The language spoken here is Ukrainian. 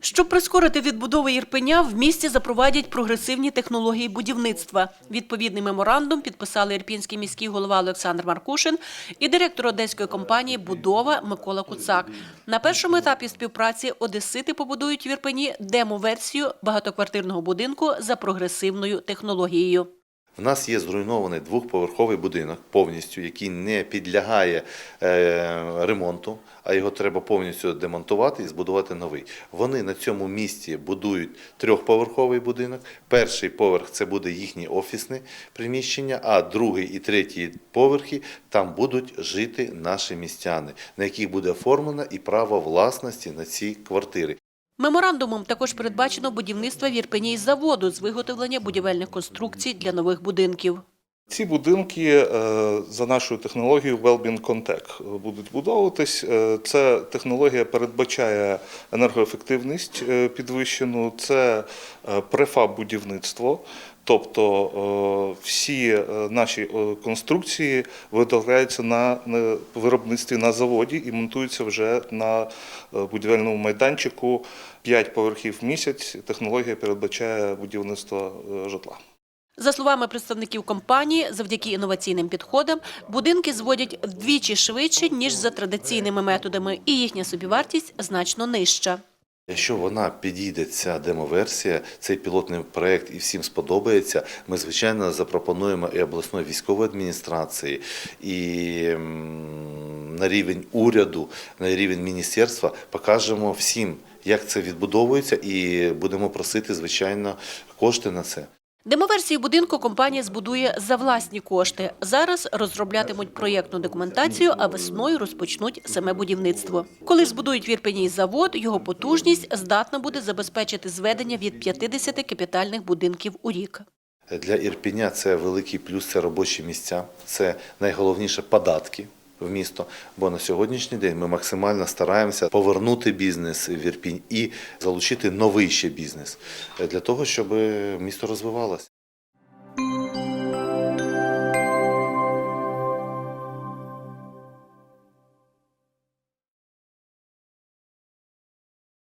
Щоб прискорити відбудову Ірпеня, в місті запровадять прогресивні технології будівництва. Відповідний меморандум підписали ірпінський міський голова Олександр Маркушин і директор одеської компанії «Будова» Микола Куцак. На першому етапі співпраці одесити побудують в Ірпені демо-версію багатоквартирного будинку за прогресивною технологією. В нас є зруйнований двохповерховий будинок повністю, який не підлягає е, ремонту, а його треба повністю демонтувати і збудувати новий. Вони на цьому місці будують трьохповерховий будинок. Перший поверх це буде їхнє офісне приміщення, а другий і третій поверхи там будуть жити наші містяни, на яких буде оформлено і право власності на ці квартири. Меморандумом також передбачено будівництво в Ірпені заводу з виготовлення будівельних конструкцій для нових будинків. Ці будинки е, за нашою технологією Wellbeing Contec будуть будовуватись. Е, Ця технологія передбачає енергоефективність е, підвищену, це е, префаб будівництво. Тобто е, всі е, наші е, конструкції виготовляються на виробництві на заводі і монтуються вже на е, будівельному майданчику 5 поверхів в місяць. Технологія передбачає будівництво е, житла. За словами представників компанії, завдяки інноваційним підходам будинки зводять вдвічі швидше, ніж за традиційними методами, і їхня собівартість значно нижча. Якщо вона підійде, ця демоверсія, цей пілотний проект і всім сподобається, ми звичайно запропонуємо і обласної військової адміністрації, і на рівень уряду, на рівень міністерства покажемо всім, як це відбудовується, і будемо просити, звичайно, кошти на це. Демоверсію будинку компанія збудує за власні кошти. Зараз розроблятимуть проєктну документацію, а весною розпочнуть саме будівництво. Коли збудують в Ірпені завод, його потужність здатна буде забезпечити зведення від 50 капітальних будинків у рік. Для Ірпіня це великий плюс, це робочі місця, це найголовніше податки в місто. Бо на сьогоднішній день ми максимально стараємося повернути бізнес в Ірпінь і залучити новий ще бізнес для того, щоб місто розвивалося.